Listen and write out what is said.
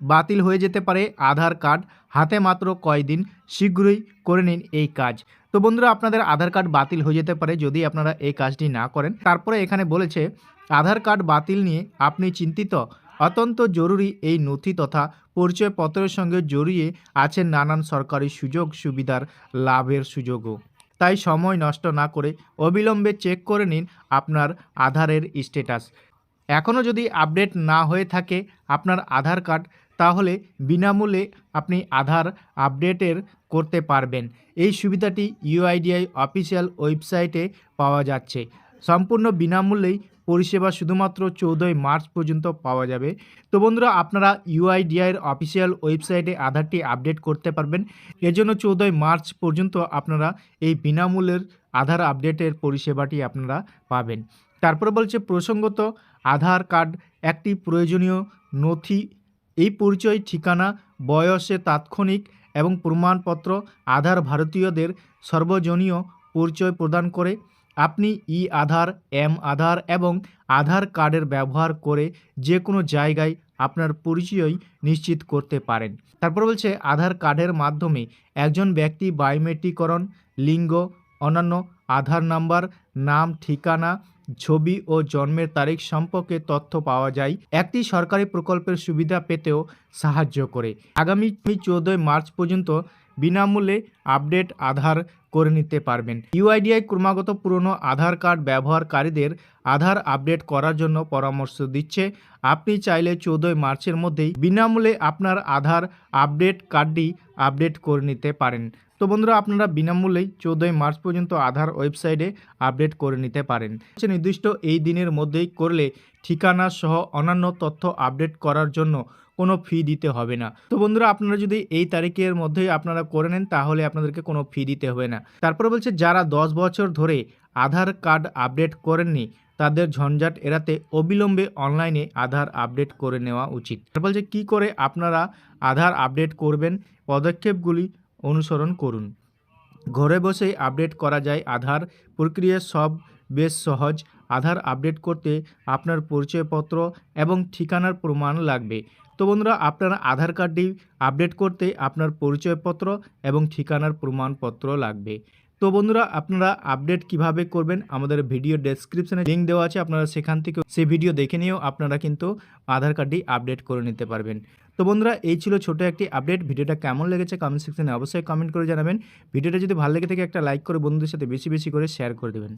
বাতিল হয়ে যেতে পারে আধার কার্ড। হাতে মাত্র কয়দিন, শীঘ্রই করে নিন এই কাজ। তো বন্ধুরা, আপনাদের আধার কার্ড বাতিল হয়ে যেতে পারে যদি আপনারা এই কাজটি না করেন। তারপরে এখানে বলেছে, আধার কার্ড বাতিল নিয়ে আপনি চিন্তিত। অত্যন্ত জরুরি এই নথি তথা পরিচয়পত্রের সঙ্গে জড়িয়ে আছেন নানান সরকারি সুযোগ সুবিধার লাভের সুযোগও। তাই সময় নষ্ট না করে অবিলম্বে চেক করে নিন আপনার আধারের স্ট্যাটাস। এখনও যদি আপডেট না হয়ে থাকে, আপনার আধার কার্ড তাহলে বিনামূল্যে আপনি আধার আপডেটের করতে পারবেন। এই সুবিধাটি ইউআইডিআই অফিসিয়াল ওয়েবসাইটে পাওয়া যাচ্ছে। সম্পূর্ণ বিনামূল্যেই পরিষেবা শুধুমাত্র চৌদ্দই মার্চ পর্যন্ত পাওয়া যাবে। তো বন্ধুরা, আপনারা ইউআইডিআইয়ের অফিসিয়াল ওয়েবসাইটে আধারটি আপডেট করতে পারবেন। এজন্য চৌদ্দই মার্চ পর্যন্ত আপনারা এই বিনামূল্যের আধার আপডেটের পরিষেবাটি আপনারা পাবেন। তারপরে বলছে, প্রসঙ্গত আধার কার্ড একটি প্রয়োজনীয় নথি এই পরিচয়, ঠিকানা, বয়সে তাৎক্ষণিক এবং প্রমাণপত্র আধার ভারতীয়দের সর্বজনীয় পরিচয় প্রদান করে। আপনি ই আধার, এম আধার এবং আধার কার্ডের ব্যবহার করে যে কোনো জায়গায় আপনার পরিচয় নিশ্চিত করতে পারেন। তারপর বলছে, আধার কার্ডের মাধ্যমে একজন ব্যক্তি বায়োমেট্রিকরণ, লিঙ্গ অন্যান্য আধার নাম্বার, নাম, ঠিকানা ছবি ও জন্মের তারিখ সম্পর্কে তথ্য পাওয়া যায়। একটি সরকারি প্রকল্পের সুবিধা পেতেও সাহায্য করে। আগামী চোদ্দোই মার্চ পর্যন্ত বিনামূল্যে আপডেট আধার করে নিতে পারবেন। ইউআইডিআই ক্রমাগত পুরনো আধার কার্ড ব্যবহারকারীদের আধার আপডেট করার জন্য পরামর্শ দিচ্ছে। আপনি চাইলে চৌদ্দই মার্চের মধ্যেই বিনামূল্যে আপনার আধার আপডেট কার্ডটি আপডেট করে নিতে পারেন। তো বন্ধুরা, আপনারা বিনামূল্যেই চৌদ্দই মার্চ পর্যন্ত আধার ওয়েবসাইটে আপডেট করে নিতে পারেন। নির্দিষ্ট এই দিনের মধ্যেই করলে ঠিকানা সহ অন্যান্য তথ্য আপডেট করার জন্য কোনো ফি দিতে হবে না। তো বন্ধুরা, আপনারা যদি এই তারিখের মধ্যেই আপনারা করে নেন, তাহলে আপনাদেরকে কোনো ফি দিতে হবে না। তারপরে বলছে, যারা দশ বছর ধরে আধার কার্ড আপডেট করেননি, তাদের ঝঞ্ঝাট এড়াতে অবিলম্বে অনলাইনে আধার আপডেট করে নেওয়া উচিত। তারপর বলছে, কী করে আপনারা আধার আপডেট করবেন? পদক্ষেপগুলি অনুসরণ করুন। ঘরে বসেই আপডেট করা যায়। আধার প্রক্রিয়া সব বেশ সহজ। আধার আপডেট করতে আপনার পরিচয়পত্র এবং ঠিকানার প্রমাণ লাগবে। তো বন্ধুরা, আপনার আধার কার্ডটি আপডেট করতে আপনার পরিচয়পত্র এবং ঠিকানার প্রমাণপত্র লাগবে। তো বন্ধুরা, আপনারা আপডেট কীভাবে করবেন আমাদের ভিডিও ডেসক্রিপশনে লিঙ্ক দেওয়া আছে, আপনারা সেখান থেকে সেই ভিডিও দেখে নিয়েও আপনারা কিন্তু আধার কার্ডটি আপডেট করে নিতে পারবেন। তো বন্ধুরা, এই ছিল ছোট একটি আপডেট। ভিডিওটা কেমন লেগেছে কমেন্ট সেকশনে অবশ্যই কমেন্ট করে জানাবেন। ভিডিওটা যদি ভালো লেগে থাকে, একটা লাইক করে বন্ধুদের সাথে বেশি বেশি করে শেয়ার করে দেবেন।